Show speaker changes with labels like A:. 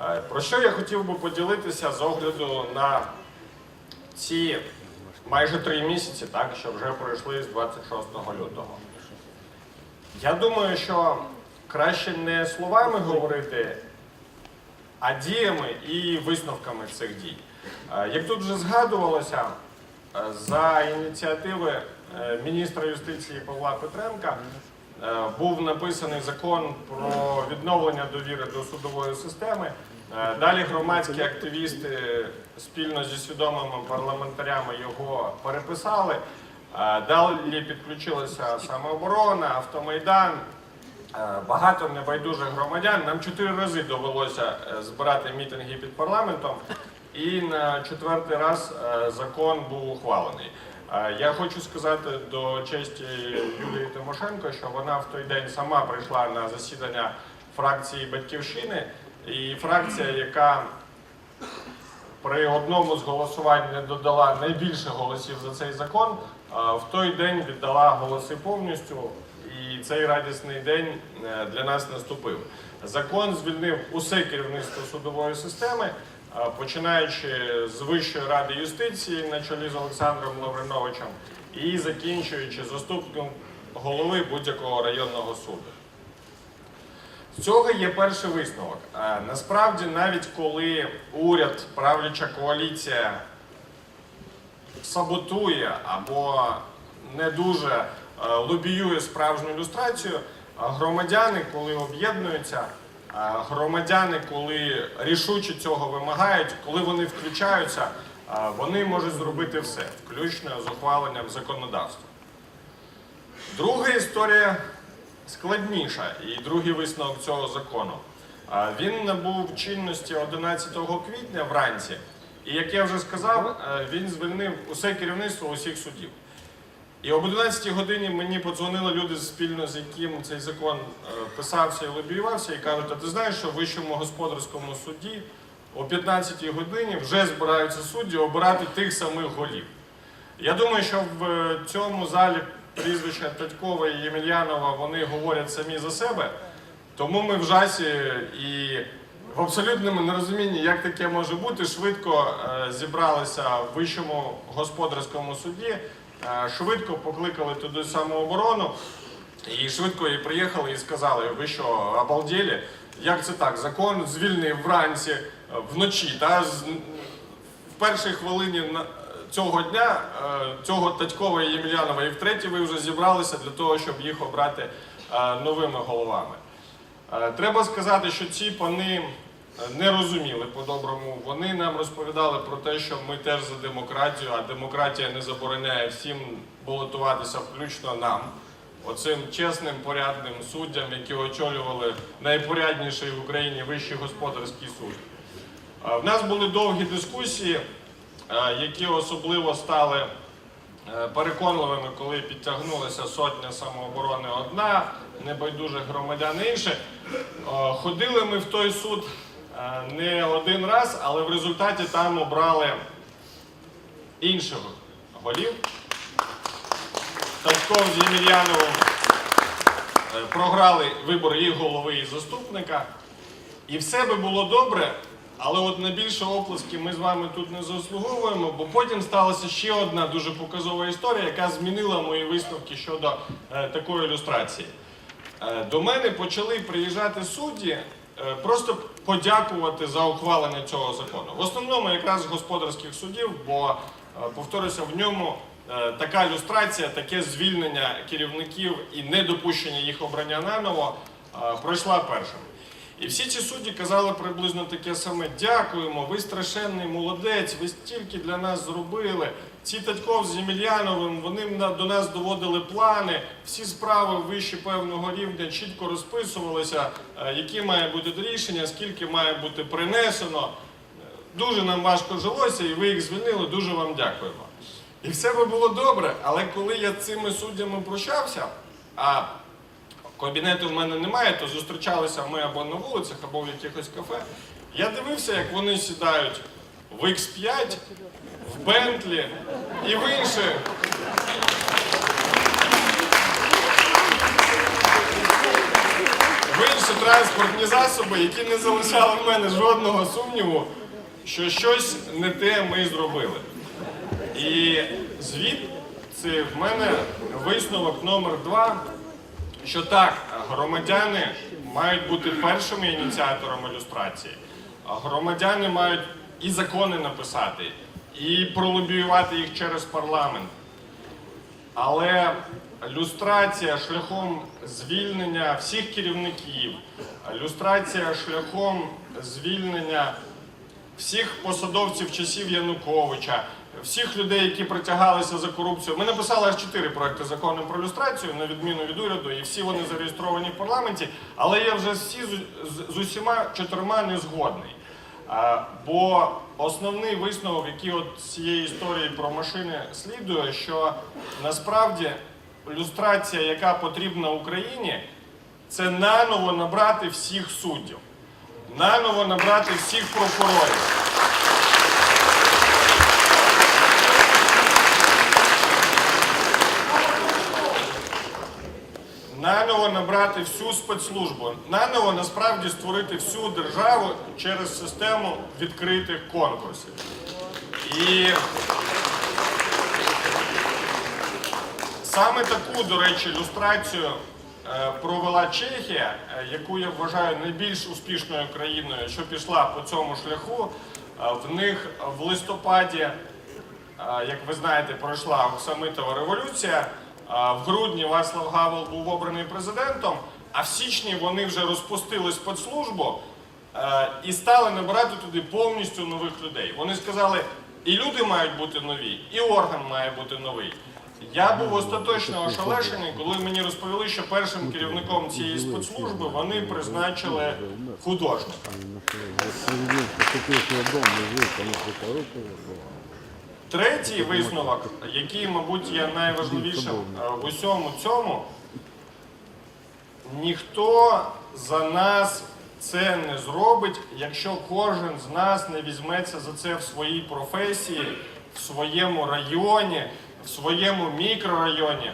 A: Е, Про що я хотів би поділитися з огляду на ці майже три місяці, так, що вже пройшли з 26 лютого. Я думаю, що краще не словами говорити, а діями і висновками цих дій. Е, Як тут вже згадувалося, е, за ініціативи міністра юстиції Павла Петренка був написаний закон про відновлення довіри до судової системи. Е, Далі громадські активісти спільно зі свідомими парламентарями його переписали. Е, Далі підключилася самооборона, автомайдан, Е, Багато небайдужих громадян. Нам чотири рази довелося е, збирати мітинги під парламентом, і на четвертий раз е, закон був ухвалений. Я хочу сказати до честі Юлії Тимошенко, що вона в той день сама прийшла на засідання фракції Батьківщини, і фракція, яка при одному з голосувань не додала найбільше голосів за цей закон, в той день віддала голоси повністю, і цей радісний день е, для нас наступив. Закон звільнив усе керівництво судової системи, починаючи з Вищої ради юстиції на чолі з Олександром Лавриновичем і закінчуючи заступником голови будь-якого районного суду. З цього є перший висновок. Насправді, навіть коли уряд, правляча коаліція саботує або не дуже е, лобіює справжню ілюстрацію, громадяни, коли об'єднуються, громадяни, коли рішуче цього вимагають, коли вони включаються, вони можуть зробити все, включно з ухваленням законодавства. Друга історія складніша і другий висновок цього закону. Він набув чинності 11 квітня вранці, і як я вже сказав, він звільнив усе керівництво усіх судів. І об 11 годині мені подзвонили люди спільно з яким цей закон е, писався і лобіювався, і кажуть, а ти знаєш, що в вищому господарському суді о 15 годині вже збираються судді обирати тих самих голів. Я думаю, що в е, цьому залі прізвища Татькова і Ємельянова вони говорять самі за себе, тому ми в жасі і в абсолютному нерозумінні, як таке може бути, швидко е, зібралися в вищому господарському суді, швидко покликали туди самооборону. І швидко і приїхали і сказали, ви що, обалдели? Як це так? Закон звільнив вранці, е, вночі, та, в першій хвилині цього дня, е, цього Татькова і Ємельянова, і втретє ви вже зібралися для того, щоб їх обрати е, новими головами. Е, Треба сказати, що ці пани е, не розуміли по-доброму. Вони нам розповідали про те, що ми теж за демократію, а демократія не забороняє всім балотуватися, включно нам. Оцим чесним, порядним суддям, які очолювали найпорядніший в Україні Вищий господарський суд. В нас були довгі дискусії, е, які особливо стали е, переконливими, коли підтягнулася сотня самооборони одна, небайдужих громадян інше. Ходили ми в той суд не один раз, але в результаті там обрали інших голів. Татьков з Ємельяновим е, програли вибори і голови, і заступника. І все би було добре, але от на більше оплески ми з вами тут не заслуговуємо, бо потім сталася ще одна дуже показова історія, яка змінила мої висновки щодо е, такої ілюстрації. Е, до мене почали приїжджати судді е, просто подякувати за ухвалення цього закону. В основному якраз господарських судів, бо, е, повторюся, в ньому е, така ілюстрація, таке звільнення керівників і недопущення їх обрання наново е, пройшла першим. І всі ці судді казали приблизно таке саме: дякуємо, ви страшенний молодець, ви стільки для нас зробили. Ці Татьков з Ємельяновим, вони до нас доводили плани, всі справи вище певного рівня чітко розписувалися, е, які має бути рішення, скільки має бути принесено. Дуже нам важко жилося, і ви їх звільнили, дуже вам дякуємо. І все би було добре, але коли я цими суддями прощався, а кабінету в мене немає, то зустрічалися ми або на вулицях, або в якихось кафе. Я дивився, як вони сідають в X5, в Бентлі і в інші. в інші транспортні засоби, які не залишали в мене жодного сумніву, що щось не те ми зробили. І звідси в мене висновок номер два, що так, громадяни мають бути першими ініціаторами люстрації. А Громадяни мають і закони написати, і пролобіювати їх через парламент. Але люстрація шляхом звільнення всіх керівників, люстрація шляхом звільнення всіх посадовців часів Януковича, всіх людей, які притягалися за корупцію. Ми написали аж чотири проекти закону про люстрацію, на відміну від уряду, і всі вони зареєстровані в парламенті. Але я вже всі з, усіма чотирма не згодний. Бо основний висновок, який от цієї історії про машини слідує, що насправді люстрація, яка потрібна Україні, це наново набрати всіх суддів, наново набрати всіх прокурорів. Наново набрати всю спецслужбу, наново насправді створити всю державу через систему відкритих конкурсів. І саме таку, до речі, ілюстрацію е, провела Чехія, е, яку я вважаю найбільш успішною країною, що пішла по цьому шляху. Е, В них в листопаді як ви знаєте, пройшла Оксамитова революція. В грудні Вацлав Гавел був обраний президентом, а в січні вони вже розпустили спецслужбу е, і стали набирати туди повністю нових людей. Вони сказали, і люди мають бути нові, і орган має бути новий. Я був остаточно ошелешений, коли мені розповіли, що першим керівником цієї спецслужби вони призначили художника. Третій висновок, який, мабуть, є найважливішим е, в усьому цьому, ніхто за нас це не зробить, якщо кожен з нас не візьметься за це в своїй професії, в своєму районі, в своєму мікрорайоні.